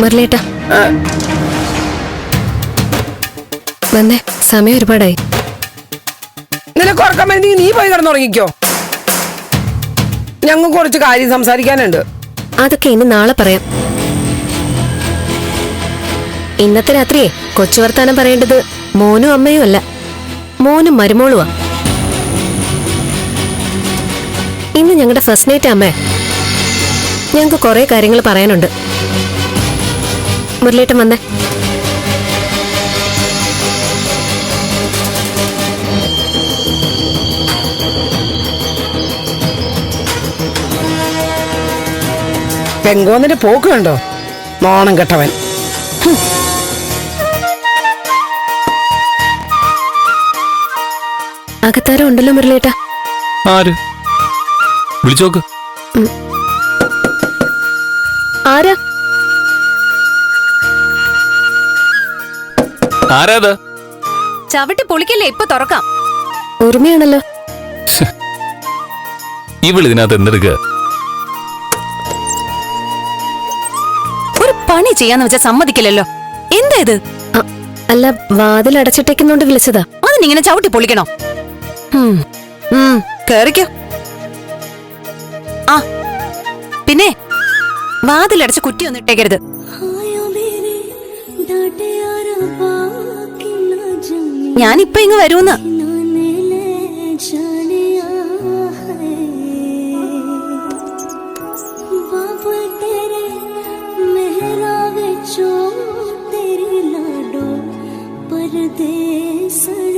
മുരളിയേട്ടാ. വന്നേ സമയം ഒരുപാടായി. നിനക്ക് ഉറക്കം വരുന്നെങ്കിൽ നീ പോയി കിടന്നുറങ്ങിക്കോ ഞങ്ങൾക്ക് കുറച്ച് കാര്യം സംസാരിക്കാനുണ്ട്. അതൊക്കെ ഇനി നാളെ പറയാം. ഇന്നത്തെ രാത്രിയെ കൊച്ചു വർത്താനം പറയേണ്ടത് മോനും അമ്മയും അല്ല മോനും മരുമോളുവാ. ഇന്ന് ഞങ്ങളുടെ ഫസ്റ്റ് നൈറ്റ് അമ്മേ. ഞങ്ങൾക്ക് കുറെ കാര്യങ്ങൾ പറയാനുണ്ട്. മുരളിയേട്ടൻ വന്നേ. പെങ്കോന്നിന്റെ പോക്ക് കണ്ടോ? മോണം കെട്ടവൻ. അകത്താരം ഉണ്ടല്ലോ മുരളിയേട്ടാ? ആര്? വിളിച്ചോക്ക്. ആരാ? ആരാത്? ചവിട്ടി പൊളിക്കല്ലേ ഇപ്പൊ തുറക്കാം. ഒരുമയാണല്ലോ. ഇവൾ ഇതിനകത്ത് എന്തെടുക്ക ഒരു പണി ചെയ്യാന്ന് വെച്ചാൽ സമ്മതിക്കില്ലല്ലോ. എന്താ ഇത്? അല്ല വാതിൽ അടച്ചിട്ടേക്കുന്നോണ്ട് വിളിച്ചതാ. അതിനിങ്ങനെ ചവിട്ടി പൊളിക്കണോ? കേറിക്കോ. ആ പിന്നെ വാതിലടച്ച് കുറ്റി ഒന്നും ഇട്ടേക്കരുത് ഞാനിപ്പൊ ഇങ് വരൂന്ന്. तेरे लाडो परदेसण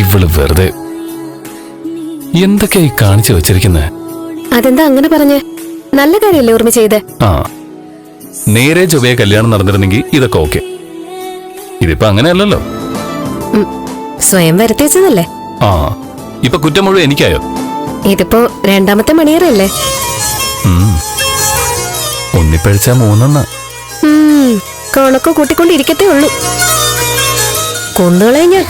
ഇവൾ വെറുതെ എന്തൊക്കെയായി കാണിച്ചു വെച്ചിരിക്കുന്നത് അതെന്താ അങ്ങനെ പറഞ്ഞേ? നല്ല കാര്യല്ലേ ഓർമ്മ ചെയ്ത്? ആ നേരെ ചൊവ്വയെ കല്യാണം നടന്നിരുന്നെങ്കിൽ ഇതൊക്കെ ഓക്കെ. ഇതിപ്പോ അങ്ങനെയല്ലല്ലോ. ഉം. സ്വയം വരുത്തേച്ചതല്ലേ ആ ഇപ്പൊ കുറ്റം മുഴുവൻ എനിക്കായോ? ഇതിപ്പോ രണ്ടാമത്തെ മണിയറല്ലേ. ഒന്നിപ്പഴിച്ച കോണക്കോ കണക്ക് കൂട്ടിക്കൊണ്ടിരിക്കത്തേ ഉള്ളൂ. കൊന്നുകളെ ഞാൻ.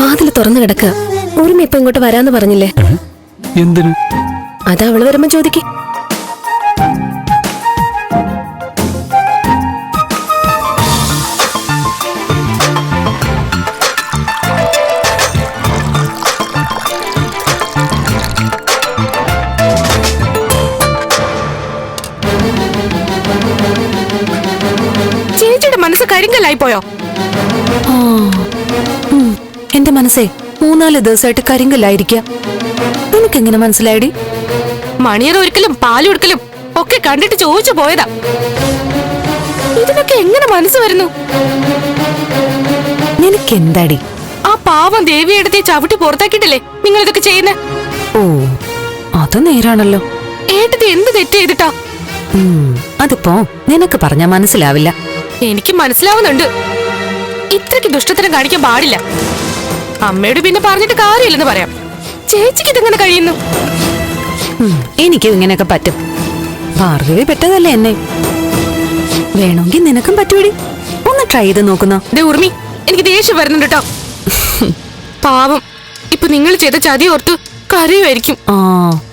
വാതിൽ തുറന്നു കിടക്കുക ഊർമ്മ ഇപ്പൊ ഇങ്ങോട്ട് വരാന്ന് പറഞ്ഞില്ലേ? എന്തിനു? അതാ അവൾ വരുമ്പോ ചോദിക്ക്. ചേച്ചിയുടെ മനസ്സ് കരിങ്കല്ലായി പോയോ? എന്റെ മനസ്സേ മൂന്നാൽ ദിവസമായിട്ട് കരിങ്കല്ലായിരിക്ക. നിനക്കെങ്ങനെ മനസ്സിലായടി? മണിയർ ഒരിക്കലും പാലൊടുക്കലും ഒക്കെ കണ്ടിട്ട് ചോദിച്ചു പോയതാ. ഇതിനൊക്കെ എങ്ങനെ മനസ്സ് വരുന്നു? നിനക്കെന്താടി? ആ പാവം ദേവിയെടുത്ത് ചവിട്ടി പുറത്താക്കിയിട്ടില്ലേ നിങ്ങൾ ഇതൊക്കെ ചെയ്യുന്ന? ഓ അത് നേരാണല്ലോ. ഏട്ടത് എന്ത് തെറ്റ് ചെയ്തിട്ടാ? അതിപ്പോ നിനക്ക് പറഞ്ഞാ മനസ്സിലാവില്ല. എനിക്ക് മനസ്സിലാവുന്നുണ്ട്. ഇത്രയ്ക്ക് ദുഷ്ടത്തരം കാണിക്കാൻ പാടില്ല. അമ്മയോട് പിന്നെ പറഞ്ഞിട്ട് കാര്യമില്ലെന്ന് പറയാം. ചേച്ചിക്ക് ഇതെങ്ങനെ കഴിയുന്നു? എനിക്കും ഇങ്ങനെയൊക്കെ പറ്റും. ഭാർഗവി പെട്ടതല്ലേ എന്നെ? വേണമെങ്കിൽ നിനക്കും പറ്റൂടി. ഒന്ന് ട്രൈ ചെയ്ത് നോക്കുന്നോ. ദേ ഉർമി എനിക്ക് ദേഷ്യം വരുന്നുണ്ട് കേട്ടോ പാവം ഇപ്പൊ നിങ്ങൾ ചെയ്ത ചതി ഓർത്ത് കരയുമായിരിക്കും. ആ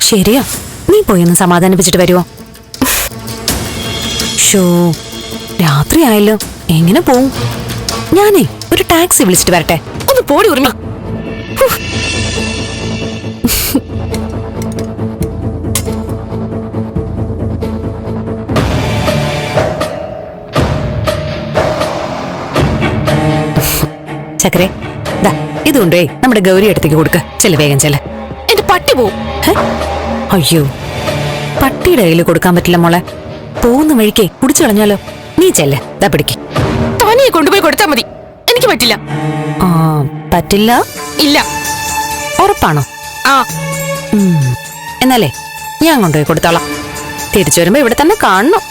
ശരിയാ. നീ പോയി ഒന്ന് സമാധാനിപ്പിച്ചിട്ട് വരുവോ? ഷോ. രാത്രിയായല്ലോ. എങ്ങനെ പോവും? ഞാനേ ഒരു ടാക്സി വിളിച്ചിട്ട് വരട്ടെ. ഒന്ന് പോടി ഉറങ്ങ ചക്കരെ ദാ ഇതുണ്ടേ നമ്മുടെ ഗൗരി അടുത്തേക്ക് കൊടുക്ക. ചെല്ല വേഗം ചെല്ല. എന്റെ പട്ടി പോവും. അയ്യോ പട്ടിയുടെ കയ്യിൽ കൊടുക്കാൻ പറ്റില്ല മോളെ. പോകുന്ന വഴിക്കേ കുടിച്ചു കളഞ്ഞാലോ? നീ ചെല്ല. ദാ പിടിക്ക്. തനിയെ കൊണ്ടുപോയി കൊടുത്താൽ മതി. എനിക്ക് പറ്റില്ല. ആ പറ്റില്ല? ഇല്ല. ഉറപ്പാണോ? ആ. എന്നാലേ ഞാൻ കൊണ്ടുപോയി കൊടുത്തോളാം. തിരിച്ചു വരുമ്പോ ഇവിടെ തന്നെ കാണണം.